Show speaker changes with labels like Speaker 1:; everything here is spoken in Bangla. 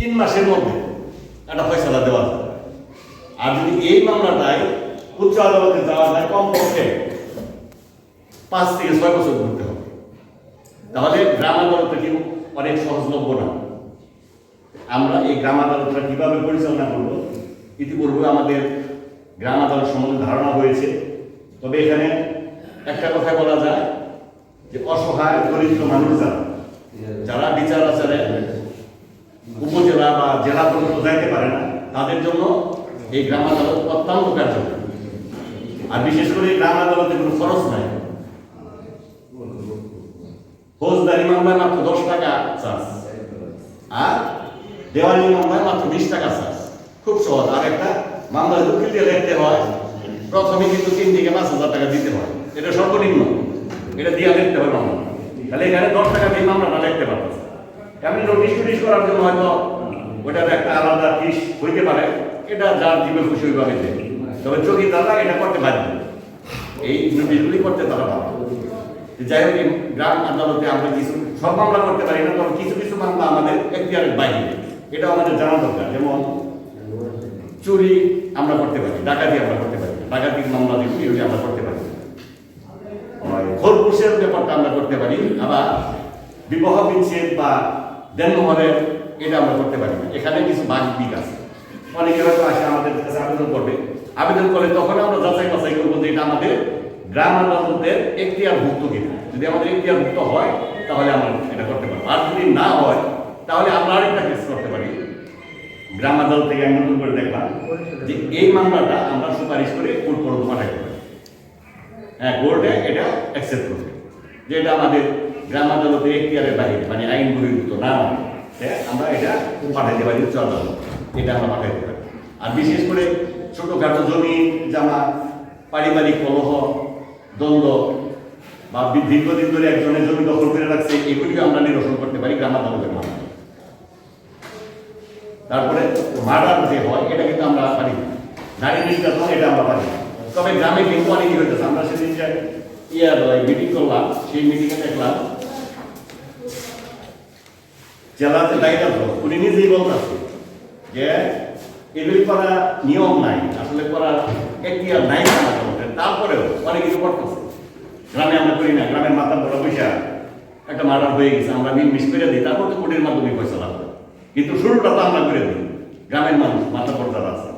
Speaker 1: তিন মাসের মধ্যে একটা ফয়সালা দেওয়া যায়। আর যদি এই মামলাটায় উচ্চ আদালতে যাওয়া যায় কমপক্ষে পাঁচ থেকে ছয় বছর ঘুরতে হবে। তাহলে গ্রাম আদালতটা কি অনেক সহজলভ্য না? আমরা এই গ্রাম আদালতটা কীভাবে পরিচালনা করব? ইতিপূর্বে আমাদের গ্রাম আদালত সম্বন্ধে ধারণা হয়েছে। তবে এখানে একটা কথা বলা যায় যে অসহায়, দরিদ্র মানুষ যারা বিচার আচারে উপজেলা বা জেলা পর্যন্ত যাইতে পারে না, তাদের জন্য এই গ্রাম আদালত অত্যন্ত কার্যকর। আর বিশেষ করে গ্রাম আদালতে কোনো খরচ নাই। ফৌজদারি মামলায় মাত্র দশ টাকা চার্জ। আর দেওয়ানি মামলায় মাত্র বিশ টাকা চার্জ। খুব সহজ। আর একটা মামলা উকিল দিয়ে দেখতে হয়, প্রথমে কিন্তু তিন থেকে পাঁচ হাজার টাকা দিতে হয়। এটা সর্বনিম্ন। এটা দিয়ে দেখতে হয় মামলা। তাহলে এখানে দশ টাকা দিয়ে মামলাটা দেখতে পারতেছে। এমনি নোটিশ টুটিশ করার জন্য হয়তো ওটার একটা আলাদা ফিস হইতে পারে, এটা যার জীবে খুশি ওইভাবে দেয়। তবে চকিদাররা এটা করতে বাধ্য। এই নোটিশগুলি করতে তারা বাধ্য। যাই হোক গ্রাম আদালতে আমরা কিছু সব মামলা করতে পারি না, তবে কিছু কিছু মামলা আমাদের এখতিয়ারের বাইরে। এটা আমাদের জানা দরকার। যেমন চুরি আমরা করতে পারি, ডাকাতি আমরা করতে পারি, ডাকাতির মামলা যেগুলি আমরা করতে পারি। খোরপুষের ব্যাপারটা আমরা করতে পারি। আবার বিবাহ বিচ্ছেদ বা দেনমহরের এটা আমরা করতে পারি না। এখানে কিছু বাঘ দিক আছে। অনেকে হয়তো আসে আমাদের কাছে আবেদন করবে। আবেদন করলে তখন আমরা যাচাই বাছাই করব যে এটা আমাদের গ্রাম আদালতের এখতিয়ার ভুক্ত কিনা। যদি আমাদের এখতিয়ার ভুক্ত হয়, তাহলে আমরা এটা করতে পারব। আর যদি না হয়, তাহলে আমরা আরেকটা কেস করতে পারি। গ্রাম আদালত থেকে আমি নতুন করে দেখলাম যে এই মামলাটা আমরা সুপারিশ করে কোর্ট পর্যন্ত পাঠাইতে পারি হ্যাঁ কোর্টে এটা অ্যাকসেপ্ট করবে। যে এটা আমাদের গ্রাম আদালতের এখতিয়ারের বাইরে মানে আইন বহির্ভূত না। আমরা এটা পাঠাইতে পারি আদালত এটা আমরা পাঠাইতে পারি। আর বিশেষ করে ছোটোখাটো জমি, জামা, পারিবারিক কলহ, দ্বন্দ্ব বা দীর্ঘদিন ধরে একজনের জমি দখল করে রাখছে, এগুলিকে আমরা নিরসন করতে পারি গ্রাম আদালতের মাধ্যমে। তারপরে মার্ডার যে হয়, এটা কিন্তু আমরা পারি। নারী নির্যাতন, এটা আমরা পারি তবে গ্রামে কিন্তু অনেকই হইতেছে। আমরা সেদিন যে ইয়ার মিটিং করলাম, সেই মিটিংয়ে দেখলাম জেলাতে দায়িত্ব উনি নিজেই বলতেছে যে এগুলি করা নিয়ম নাই, আসলে করার একটি আর নাই। তারপরেও অনেক কিছু করতেছে গ্রামে আমরা করি না, গ্রামের মাথা বড় পয়সা একটা মার্ডার হয়ে গেছে, আমরা মিল মিস করে দিই, তারপর তো কুটির মাধ্যমে পয়সা লাগবে। কিন্তু শুরুটা তো আমরা করে দিই, গ্রামের মানুষ মাথা পড়তার আছে